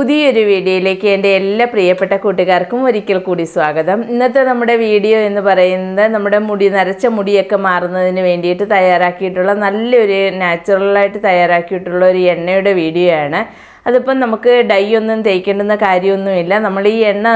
പുതിയൊരു വീഡിയോയിലേക്ക് എന്റെ എല്ലാ പ്രിയപ്പെട്ട കൂട്ടുകാർക്കും ഒരിക്കൽ കൂടി സ്വാഗതം. ഇന്നത്തെ നമ്മുടെ വീഡിയോ എന്ന് പറയുന്നത് നമ്മുടെ മുടി നരച്ച മുടിയൊക്കെ മാറുന്നതിന് വേണ്ടിയിട്ട് തയ്യാറാക്കിയിട്ടുള്ള നല്ലൊരു നാച്ചുറലായിട്ട് തയ്യാറാക്കിയിട്ടുള്ള ഒരു എണ്ണയുടെ വീഡിയോ ആണ് അതിപ്പം നമുക്ക് ഡൈ ഒന്നും തേക്കേണ്ടുന്ന കാര്യമൊന്നുമില്ല. നമ്മൾ ഈ എണ്ണ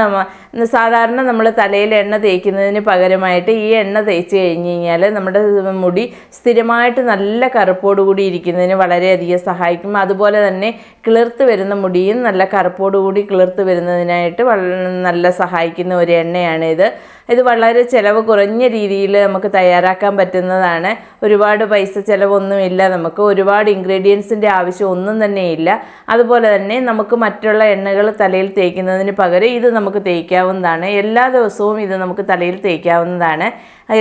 സാധാരണ നമ്മൾ തലയിൽ എണ്ണ തേക്കുന്നതിന് പകരമായിട്ട് ഈ എണ്ണ തേച്ച് കഴിഞ്ഞ് കഴിഞ്ഞാൽ നമ്മുടെ മുടി സ്ഥിരമായിട്ട് നല്ല കറുപ്പോടുകൂടി ഇരിക്കുന്നതിന് വളരെയധികം സഹായിക്കും. അതുപോലെ തന്നെ കിളിർത്ത് വരുന്ന മുടിയും നല്ല കറുപ്പോടുകൂടി കിളിർത്ത് വരുന്നതിനായിട്ട് നല്ല സഹായിക്കുന്ന ഒരു എണ്ണയാണ് ഇത്. ഇത് വളരെ ചിലവ് കുറഞ്ഞ രീതിയിൽ നമുക്ക് തയ്യാറാക്കാൻ പറ്റുന്നതാണ്. ഒരുപാട് പൈസ ചിലവൊന്നുമില്ല നമുക്ക്. ഒരുപാട് ഇൻഗ്രീഡിയൻസിന്റെ ആവശ്യം ഒന്നും തന്നെ ഇല്ല. അതുപോലെ തന്നെ നമുക്ക് മറ്റുള്ള എണ്ണകൾ തലയിൽ തേക്കുന്നതിന് പകരം ഇത് നമുക്ക് തേക്കാവുന്നതാണ്. എല്ലാ ദിവസവും ഇത് നമുക്ക് തലയിൽ തേക്കാവുന്നതാണ്.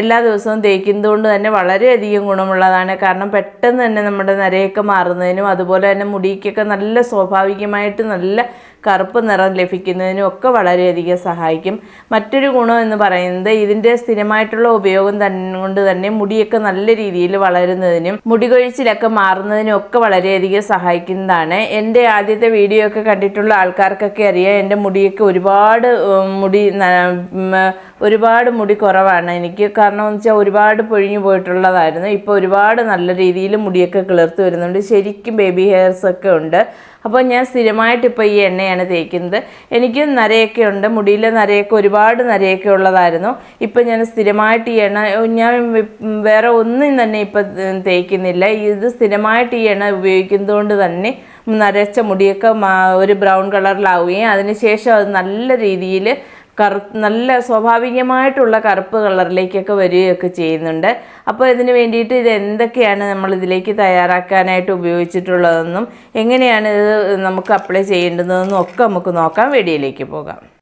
എല്ലാ ദിവസവും തേക്കുന്നതുകൊണ്ട് തന്നെ വളരെയധികം ഗുണമുള്ളതാണ്. കാരണം പെട്ടെന്ന് തന്നെ നമ്മുടെ നരയൊക്കെ മാറുന്നതിനും അതുപോലെ തന്നെ മുടിക്കൊക്കെ നല്ല സ്വാഭാവികമായിട്ട് നല്ല കറുപ്പ് നിറം ലഭിക്കുന്നതിനും ഒക്കെ വളരെയധികം സഹായിക്കും. മറ്റൊരു ഗുണം എന്ന് പറയുന്നത് ഇതിന്റെ സ്ഥിരമായിട്ടുള്ള ഉപയോഗം തന്നെ കൊണ്ട് തന്നെ മുടിയൊക്കെ നല്ല രീതിയിൽ വളരുന്നതിനും മുടി കൊഴിച്ചിലൊക്കെ മാറുന്നതിനും ഒക്കെ വളരെയധികം സഹായിക്കുന്നതാണ്. എന്റെ ആദ്യത്തെ വീഡിയോ ഒക്കെ കണ്ടിട്ടുള്ള ആൾക്കാർക്കൊക്കെ അറിയാം എന്റെ മുടിയൊക്കെ ഒരുപാട് മുടി ഒരുപാട് മുടി കുറവാണ്. എനിക്ക് കാരണം എന്ന് വെച്ചാൽ ഒരുപാട് പൊഴിഞ്ഞു പോയിട്ടുള്ളതായിരുന്നു. ഇപ്പോൾ ഒരുപാട് നല്ല രീതിയിൽ മുടിയൊക്കെ കിളിർത്ത് വരുന്നുണ്ട്. ശരിക്കും ബേബി ഹെയർസ് ഒക്കെ ഉണ്ട്. അപ്പോൾ ഞാൻ സ്ഥിരമായിട്ട് ഇപ്പോൾ ഈ എണ്ണയാണ് തേക്കുന്നത്. എനിക്ക് നരയൊക്കെ ഉണ്ട്. മുടിയിലെ നരയൊക്കെ ഒരുപാട് നരയൊക്കെ ഉള്ളതായിരുന്നു. ഇപ്പം ഞാൻ സ്ഥിരമായിട്ട് ഈ എണ്ണ ഞാൻ വേറെ ഒന്നും തന്നെ ഇപ്പം തേക്കുന്നില്ല. ഇത് സ്ഥിരമായിട്ട് ഈ എണ്ണ ഉപയോഗിക്കുന്നതുകൊണ്ട് തന്നെ നരച്ച മുടിയൊക്കെ ഒരു ബ്രൗൺ കളറിലാവുകയും അതിനുശേഷം അത് നല്ല രീതിയിൽ കറു നല്ല സ്വാഭാവികമായിട്ടുള്ള കറുപ്പ് കളറിലേക്കൊക്കെ വരികയൊക്കെ ചെയ്യുന്നുണ്ട്. അപ്പോൾ ഇതിന് വേണ്ടിയിട്ട് ഇത് എന്തൊക്കെയാണ് നമ്മൾ ഇതിലേക്ക് തയ്യാറാക്കാനായിട്ട് ഉപയോഗിച്ചിട്ടുള്ളതെന്നും എങ്ങനെയാണ് ഇത് നമുക്ക് അപ്ലൈ ചെയ്യേണ്ടതെന്നും ഒക്കെ നമുക്ക് നോക്കാം. വീഡിയോയിലേക്ക് പോകാം.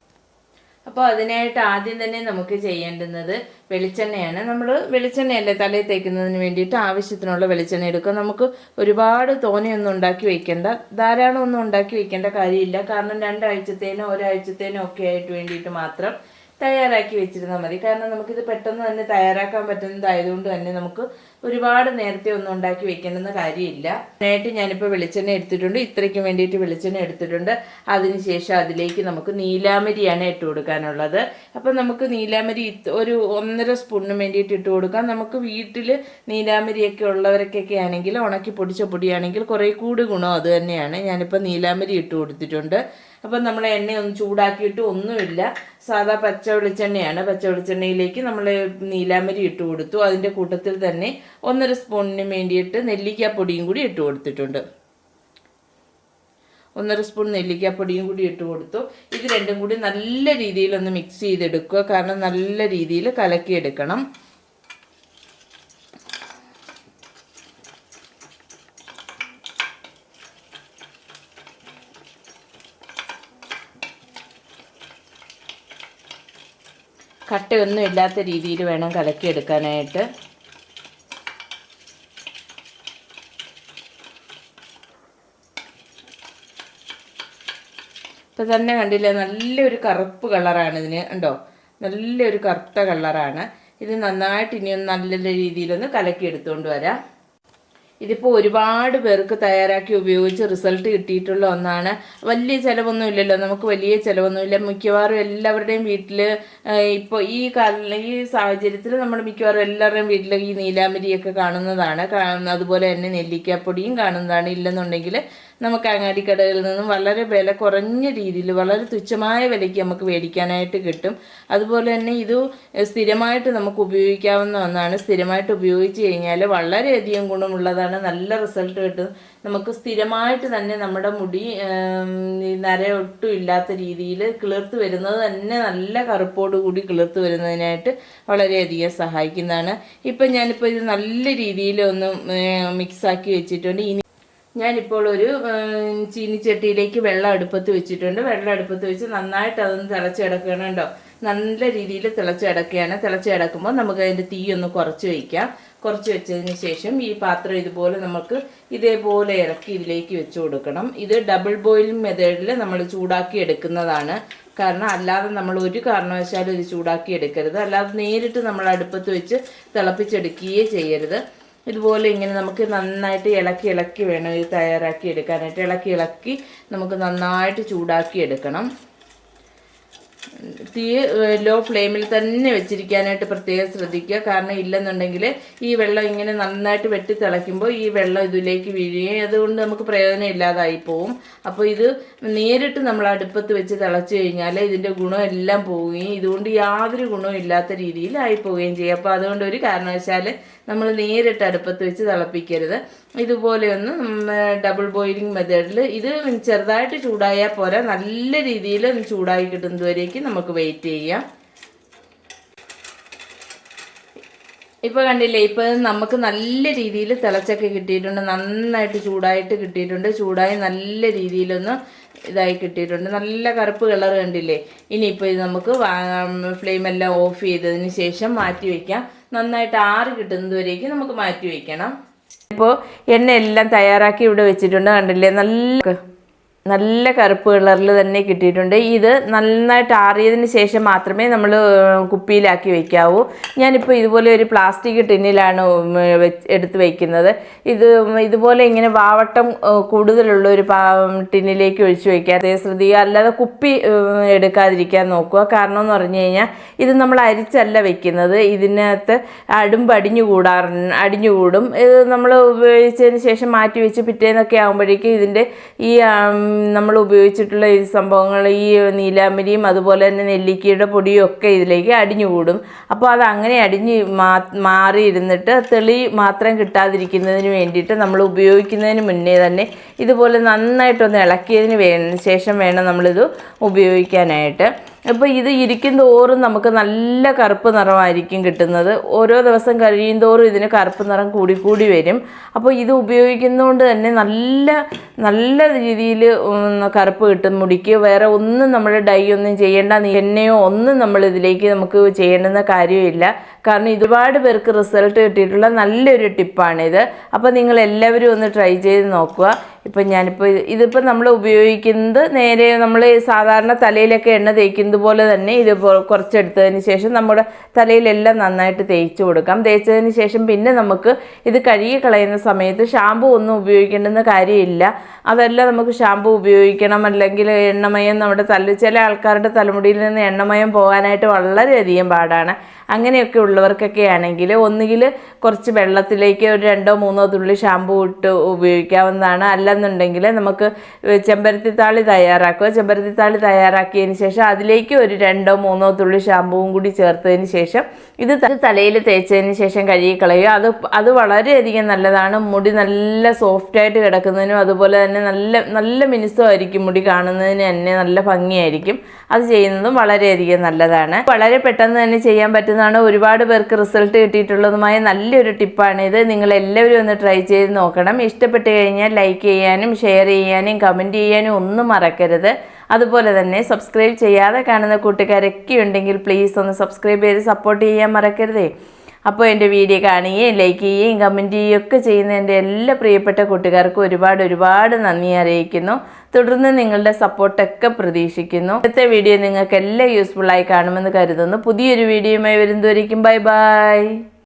അപ്പോൾ അതിനായിട്ട് ആദ്യം തന്നെ നമുക്ക് ചെയ്യേണ്ടുന്നത് വെളിച്ചെണ്ണയാണ്. നമ്മൾ വെളിച്ചെണ്ണയല്ലേ തലയിൽ തേക്കുന്നതിന് വേണ്ടിയിട്ട് ആവശ്യത്തിനുള്ള വെളിച്ചെണ്ണ എടുക്കുക. നമുക്ക് ഒരുപാട് തോനെയൊന്നും ഉണ്ടാക്കി വയ്ക്കേണ്ട ധാരാളം ഒന്നും ഉണ്ടാക്കി വയ്ക്കേണ്ട കാര്യമില്ല. കാരണം രണ്ടാഴ്ചത്തേനോ ഒരാഴ്ചത്തേനോ ഒക്കെ ആയിട്ട് വേണ്ടിയിട്ട് മാത്രം തയ്യാറാക്കി വെച്ചിരുന്നാൽ മതി. കാരണം നമുക്കിത് പെട്ടെന്ന് തന്നെ തയ്യാറാക്കാൻ പറ്റുന്നതായതുകൊണ്ട് തന്നെ നമുക്ക് ഒരുപാട് നേരത്തെ ഒന്നും ഉണ്ടാക്കി വെക്കേണ്ടുന്ന കാര്യമില്ല. അതിനായിട്ട് ഞാനിപ്പോൾ വെളിച്ചെണ്ണ എടുത്തിട്ടുണ്ട്. ഇത്രയ്ക്ക് വേണ്ടിയിട്ട് വെളിച്ചെണ്ണ എടുത്തിട്ടുണ്ട്. അതിനുശേഷം അതിലേക്ക് നമുക്ക് നീലാമരിയാണ് ഇട്ട് കൊടുക്കാനുള്ളത്. അപ്പം നമുക്ക് നീലാമരി ഒരു ഒന്നര സ്പൂണിന് വേണ്ടിയിട്ട് ഇട്ട് കൊടുക്കാം. നമുക്ക് വീട്ടിൽ നീലാമരിയൊക്കെ ഉള്ളവർക്കൊക്കെ ആണെങ്കിൽ ഉണക്കി പൊടിച്ച പൊടിയാണെങ്കിൽ കുറേ കൂടി ഗുണം അത് തന്നെയാണ്. ഞാനിപ്പോൾ നീലാമരി ഇട്ട് കൊടുത്തിട്ടുണ്ട്. അപ്പം നമ്മൾ എണ്ണയൊന്നും ചൂടാക്കിയിട്ട് ഒന്നുമില്ല. സാധാ പച്ച വെളിച്ചെണ്ണയാണ്. പച്ച വെളിച്ചെണ്ണയിലേക്ക് നമ്മൾ നീലാമരി ഇട്ട് കൊടുത്തു. അതിന്റെ കൂട്ടത്തിൽ തന്നെ ഒന്നര സ്പൂണിന് വേണ്ടിയിട്ട് നെല്ലിക്കാപ്പൊടിയും കൂടി ഇട്ട് കൊടുത്തിട്ടുണ്ട്. ഒന്നര സ്പൂൺ നെല്ലിക്കാപ്പൊടിയും കൂടി ഇട്ട് കൊടുത്തു. ഇത് രണ്ടും കൂടി നല്ല രീതിയിൽ ഒന്ന് മിക്സ് ചെയ്തെടുക്കുക. കാരണം നല്ല രീതിയിൽ കലക്കിയെടുക്കണം. കട്ടയൊന്നും ഇല്ലാത്ത രീതിയിൽ വേണം കലക്കിയെടുക്കാനായിട്ട്. ഇപ്പം തന്നെ കണ്ടില്ലേ നല്ലൊരു കറുപ്പ് കളറാണ് ഇതിന്. ഉണ്ടോ നല്ലൊരു കറുത്ത കളറാണ്. ഇത് നന്നായിട്ട് ഇനിയൊന്ന് നല്ല രീതിയിലൊന്ന് കലക്കി എടുത്തുകൊണ്ട് വരാം. ഇതിപ്പോൾ ഒരുപാട് പേർക്ക് തയ്യാറാക്കി ഉപയോഗിച്ച് റിസൾട്ട് കിട്ടിയിട്ടുള്ള ഒന്നാണ്. വലിയ ചിലവൊന്നും ഇല്ലല്ലോ. നമുക്ക് വലിയ ചിലവൊന്നുമില്ല മിക്കവാറും എല്ലാവരുടെയും വീട്ടിൽ ഇപ്പോൾ ഈ കാല ഈ സാഹചര്യത്തിൽ നമ്മൾ മിക്കവാറും എല്ലാവരുടെയും വീട്ടിൽ ഈ നീലാമരിയൊക്കെ കാണുന്നതാണ്. അതുപോലെ തന്നെ നെല്ലിക്കാപ്പൊടിയും കാണുന്നതാണ്. ഇല്ലെന്നുണ്ടെങ്കിൽ നമുക്ക് അങ്ങാടിക്കടകളിൽ നിന്നും വളരെ വില കുറഞ്ഞ രീതിയിൽ വളരെ തുച്ഛമായ വിലയ്ക്ക് നമുക്ക് മേടിക്കാനായിട്ട് കിട്ടും. അതുപോലെ തന്നെ ഇത് സ്ഥിരമായിട്ട് നമുക്ക് ഉപയോഗിക്കാവുന്ന ഒന്നാണ്. സ്ഥിരമായിട്ട് ഉപയോഗിച്ച് കഴിഞ്ഞാൽ വളരെയധികം ഗുണമുള്ളതാണ്. നല്ല റിസൾട്ട് കിട്ടും. നമുക്ക് സ്ഥിരമായിട്ട് തന്നെ നമ്മുടെ മുടി നരയൊട്ടും ഇല്ലാത്ത രീതിയിൽ കിളിർത്ത് വരുന്നത് തന്നെ നല്ല കറുപ്പോട് കൂടി കിളിർത്ത് വരുന്നതിനായിട്ട് വളരെയധികം സഹായിക്കുന്നതാണ്. ഇപ്പം ഞാനിപ്പോൾ ഇത് നല്ല രീതിയിൽ ഒന്ന് മിക്സാക്കി വെച്ചിട്ടുണ്ട്. ഇനി ഞാനിപ്പോൾ ഒരു ചീനിച്ചട്ടിയിലേക്ക് വെള്ളം അടുപ്പത്ത് വെച്ചിട്ടുണ്ട്. വെള്ളം അടുപ്പത്ത് വെച്ച് നന്നായിട്ട് അതൊന്ന് തിളച്ച് കേട്ടോ നല്ല രീതിയിൽ തിളച്ചിടക്കുകയാണ് തിളച്ചിടക്കുമ്പോൾ നമുക്ക് അതിന്റെ തീ ഒന്ന് കുറച്ച് വയ്ക്കാം കുറച്ച് വെച്ചതിന് ശേഷം ഈ പാത്രം ഇതുപോലെ നമുക്ക് ഇതേപോലെ ഇറക്കി ഇതിലേക്ക് വെച്ച് കൊടുക്കണം. ഇത് ഡബിൾ ബോയിൽ മെത്തേഡിൽ നമ്മൾ ചൂടാക്കി എടുക്കുന്നതാണ്. കാരണം അല്ലാതെ നമ്മൾ ഒരു കാരണവശാലും ഇത് ചൂടാക്കി എടുക്കരുത്. അല്ലാതെ നേരിട്ട് നമ്മൾ അടുപ്പത്ത് വെച്ച് തിളപ്പിച്ചെടുക്കുകയേ ചെയ്യരുത്. ഇതുപോലെ ഇങ്ങനെ നമുക്ക് നന്നായിട്ട് ഇളക്കി ഇളക്കി വേണം ഇത് തയ്യാറാക്കി എടുക്കാനായിട്ട്. ഇളക്കി ഇളക്കി നമുക്ക് നന്നായിട്ട് ചൂടാക്കി എടുക്കണം. തീ ലോ ഫ്ലെയിമിൽ തന്നെ വെച്ചിരിക്കാനായിട്ട് പ്രത്യേകം ശ്രദ്ധിക്കുക. കാരണം ഇല്ലെന്നുണ്ടെങ്കിൽ ഈ വെള്ളം ഇങ്ങനെ നന്നായിട്ട് വെട്ടി തിളയ്ക്കുമ്പോൾ ഈ വെള്ളം ഇതിലേക്ക് വീഴുകയും അതുകൊണ്ട് നമുക്ക് പ്രയോജനം ഇല്ലാതായി പോവും. അപ്പോൾ ഇത് നേരിട്ട് നമ്മൾ അടുപ്പത്ത് വെച്ച് തിളച്ചു കഴിഞ്ഞാൽ ഇതിന്റെ ഗുണം എല്ലാം പോവുകയും ഇതുകൊണ്ട് യാതൊരു ഗുണവും ഇല്ലാത്ത രീതിയിൽ ആയി പോവുകയും ചെയ്യും. അപ്പോൾ അതുകൊണ്ട് ഒരു കാരണവശാൽ നമ്മൾ നേരിട്ട് അടുപ്പത്ത് വെച്ച് തിളപ്പിക്കരുത്. ഇതുപോലെയൊന്ന് ഡബിൾ ബോയിലിംഗ് മെത്തേഡിൽ ഇത് ചെറുതായിട്ട് ചൂടായാൽ പോരാ. നല്ല രീതിയിൽ ചൂടായി കിട്ടുന്നതുവരേക്കും നമുക്ക് വെയിറ്റ് ചെയ്യാം. ഇപ്പൊ കണ്ടില്ലേ ഇപ്പൊ നമുക്ക് നല്ല രീതിയിൽ തിളച്ചൊക്കെ കിട്ടിയിട്ടുണ്ട്. നന്നായിട്ട് ചൂടായിട്ട് കിട്ടിയിട്ടുണ്ട്. ചൂടായി നല്ല രീതിയിലൊന്ന് ഇതായി കിട്ടിയിട്ടുണ്ട്. നല്ല കറുപ്പ് കളർ കണ്ടില്ലേ? ഇനിയിപ്പോൾ ഇത് നമുക്ക് ഫ്ലെയിം എല്ലാം ഓഫ് ചെയ്തതിന് ശേഷം മാറ്റി വയ്ക്കാം നന്നായിട്ട് ആറ് കിട്ടുന്നതുവരേക്കും നമുക്ക് മാറ്റി വയ്ക്കണം ഇപ്പോൾ എണ്ണ എല്ലാം തയ്യാറാക്കി ഇവിടെ വെച്ചിട്ടുണ്ട്. കണ്ടില്ലേ? നല്ല നല്ല കറുപ്പ് കളറിൽ തന്നെ കിട്ടിയിട്ടുണ്ട്. ഇത് നന്നായിട്ട് ആറിയതിന് ശേഷം മാത്രമേ നമ്മൾ കുപ്പിയിലാക്കി വയ്ക്കാവൂ ഞാനിപ്പോൾ ഇതുപോലെ ഒരു പ്ലാസ്റ്റിക് ടിന്നിലാണ് എടുത്ത് വയ്ക്കുന്നത് ഇത് ഇതുപോലെ ഇങ്ങനെ വാവട്ടം കൂടുതലുള്ള ഒരു ടിന്നിലേക്ക് ഒഴിച്ചു വയ്ക്കാതെ ശ്രദ്ധിക്കുക അല്ലാതെ കുപ്പി എടുക്കാതിരിക്കാൻ നോക്കുക. കാരണം എന്ന് പറഞ്ഞു കഴിഞ്ഞാൽ ഇത് നമ്മൾ അരിച്ചല്ല വയ്ക്കുന്നത് ഇതിനകത്ത് അടുമ്പ് അടിഞ്ഞു അടിഞ്ഞുകൂടാറ അടിഞ്ഞുകൂടും ഇത് നമ്മൾ ഉപയോഗിച്ചതിന് ശേഷം മാറ്റി വെച്ച് പിറ്റേന്നൊക്കെ ആകുമ്പോഴേക്കും ഇതിന്റെ ഈ നമ്മൾ ഉപയോഗിച്ചിട്ടുള്ള ഈ സംഭവങ്ങൾ ഈ നീലാമ്പരിയും അതുപോലെ തന്നെ നെല്ലിക്കയുടെ പൊടിയും ഒക്കെ ഇതിലേക്ക് അടിഞ്ഞുകൂടും. അപ്പോൾ അത് അങ്ങനെ അടിഞ്ഞ് മാ മാറിയിരുന്നിട്ട് തെളി മാത്രം കിട്ടാതിരിക്കുന്നതിന് വേണ്ടിയിട്ട് നമ്മൾ ഉപയോഗിക്കുന്നതിന് മുന്നേ തന്നെ ഇതുപോലെ നന്നായിട്ടൊന്ന് ഇളക്കിയതിന് വേ ശേഷം വേണം നമ്മളിത് ഉപയോഗിക്കാനായിട്ട്. അപ്പോൾ ഇത് ഇരിക്കും തോറും നമുക്ക് നല്ല കറുപ്പ് നിറമായിരിക്കും കിട്ടുന്നത്. ഓരോ ദിവസം കഴിയും തോറും ഇതിന് കറുപ്പ് നിറം കൂടിക്കൂടി കൂടി വരും. അപ്പോൾ ഇത് ഉപയോഗിക്കുന്നതുകൊണ്ട് തന്നെ നല്ല നല്ല രീതിയിൽ കറുപ്പ് കിട്ടും മുടിക്ക്. വേറെ ഒന്നും നമ്മൾ ഡൈ ഒന്നും ചെയ്യേണ്ട എണ്ണയോ ഒന്നും നമ്മൾ ഇതിലേക്ക് നമുക്ക് ചെയ്യേണ്ടുന്ന കാര്യമില്ല. കാരണം ഒരുപാട് പേർക്ക് റിസൾട്ട് കിട്ടിയിട്ടുള്ള നല്ലൊരു ടിപ്പാണിത്. അപ്പോൾ നിങ്ങൾ എല്ലാവരും ഒന്ന് ട്രൈ ചെയ്ത് നോക്കുക. ഇപ്പം ഞാനിപ്പോൾ ഇത് ഇതിപ്പോൾ നമ്മൾ ഉപയോഗിക്കുന്നത് നേരെ നമ്മൾ സാധാരണ തലയിലൊക്കെ എണ്ണ തേക്കുന്നത് പോലെ തന്നെ ഇത് കുറച്ചെടുത്തതിന് ശേഷം നമ്മുടെ തലയിലെല്ലാം നന്നായിട്ട് തേച്ച് കൊടുക്കാം. തേച്ചതിന് ശേഷം പിന്നെ നമുക്ക് ഇത് കഴുകി കളയുന്ന സമയത്ത് ഷാമ്പു ഒന്നും ഉപയോഗിക്കേണ്ടെന്ന കാര്യമില്ല. അതെല്ലാം നമുക്ക് ഷാമ്പു ഉപയോഗിക്കണം. അല്ലെങ്കിൽ എണ്ണമയം നമ്മുടെ തല ചില ആൾക്കാരുടെ തലമുടിയിൽ നിന്ന് എണ്ണമയം പോകാനായിട്ട് വളരെയധികം പാടാണ്. അങ്ങനെയൊക്കെ ഉള്ളവർക്കൊക്കെ ആണെങ്കിൽ ഒന്നുകിൽ കുറച്ച് വെള്ളത്തിലേക്ക് ഒരു രണ്ടോ മൂന്നോ തുള്ളി ഷാമ്പു ഇട്ട് ഉപയോഗിക്കാവുന്നതാണ്. അല്ലെന്നുണ്ടെങ്കിൽ നമുക്ക് ചെമ്പരത്തിത്താളി തയ്യാറാക്കുക. ചെമ്പരത്തിത്താളി തയ്യാറാക്കിയതിന് ശേഷം അതിലേക്ക് ഒരു രണ്ടോ മൂന്നോ തുള്ളി ഷാമ്പുവും കൂടി ചേർത്തതിന് ശേഷം ഇത് തലയിൽ തേച്ചതിന് ശേഷം കഴുകി കളയുക. അത് അത് വളരെയധികം നല്ലതാണ്. മുടി നല്ല സോഫ്റ്റായിട്ട് കിടക്കുന്നതിനും അതുപോലെ തന്നെ നല്ല നല്ല മിനുസമായിരിക്കും മുടി കാണുന്നതിന് തന്നെ നല്ല ഭംഗിയായിരിക്കും. അത് ചെയ്യുന്നതും വളരെയധികം നല്ലതാണ്. വളരെ പെട്ടെന്ന് തന്നെ ചെയ്യാൻ പറ്റുന്നതാണ്. ഒരുപാട് പേർക്ക് റിസൾട്ട് കിട്ടിയിട്ടുള്ളതുമായ നല്ലൊരു ടിപ്പാണ് ഇത് നിങ്ങൾ എല്ലാവരും ഒന്ന് ട്രൈ ചെയ്ത് നോക്കണം. ഇഷ്ടപ്പെട്ട് കഴിഞ്ഞാൽ ലൈക്ക് ചെയ്യാനും ഷെയർ ചെയ്യാനും കമന്റ് ചെയ്യാനും ഒന്നും മറക്കരുത്. അതുപോലെ തന്നെ സബ്സ്ക്രൈബ് ചെയ്യാതെ കാണുന്ന കൂട്ടുകാരൊക്കെ ഉണ്ടെങ്കിൽ പ്ലീസ് ഒന്ന് സബ്സ്ക്രൈബ് ചെയ്ത് സപ്പോർട്ട് ചെയ്യാൻ മറക്കരുതേ. അപ്പോൾ എന്റെ വീഡിയോ കാണുകയും ലൈക്ക് ചെയ്യുകയും കമന്റ് ചെയ്യുകയും ഒക്കെ ചെയ്യുന്ന എന്റെ എല്ലാ പ്രിയപ്പെട്ട കൂട്ടുകാർക്കും ഒരുപാട് ഒരുപാട് നന്ദി അറിയിക്കുന്നു. തുടർന്ന് നിങ്ങളുടെ സപ്പോർട്ടൊക്കെ പ്രതീക്ഷിക്കുന്നു. ഇന്നത്തെ വീഡിയോ നിങ്ങൾക്ക് എല്ലാം യൂസ്ഫുള്ളായി കാണുമെന്ന് കരുതുന്നു. പുതിയൊരു വീഡിയോയുമായി വരുന്നതുവരേക്കും. Bye bye